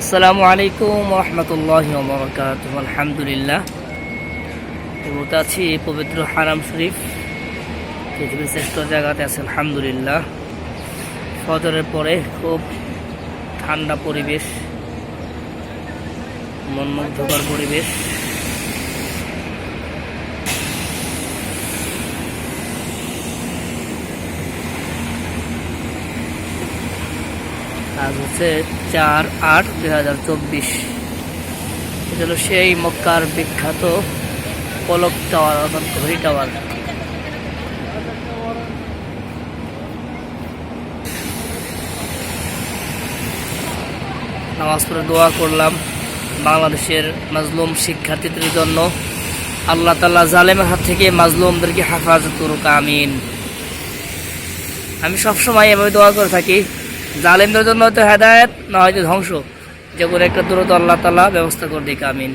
আসসালামু আলাইকুম রহমতুল্লাহ বরকাত আলহামদুলিল্লাহ। এবং আছি পবিত্র হারাম শরীফ, পৃথিবীর শ্রেষ্ঠ জায়গাতে আছে, আলহামদুলিল্লাহ। ফজরের পরে খুব ঠান্ডা পরিবেশ, মনমুগ্ধকর পরিবেশ। আজ হচ্ছে চার আট দুই হাজার চব্বিশ। এটা হলো সেই মক্কার বিখ্যাত পলক টাওয়ার, অর্থাৎ ঘড়ি টাওয়ার। নামাজ পড়ে দোয়া করলাম বাংলাদেশের মাজলুম শিক্ষার্থীদের জন্য। আল্লাহ তাল্লাহ জালেমের হাত থেকে মাজলুমদেরকে হেফাজত করুক, আমিন। আমি সবসময় এভাবে দোয়া করে থাকি। জালেমদের জন্য হয়তো হেদায়ত, না হয়তো ধ্বংস। যে করে একটা দ্রুত আল্লাহ তালা ব্যবস্থা করে দিক, আমিন।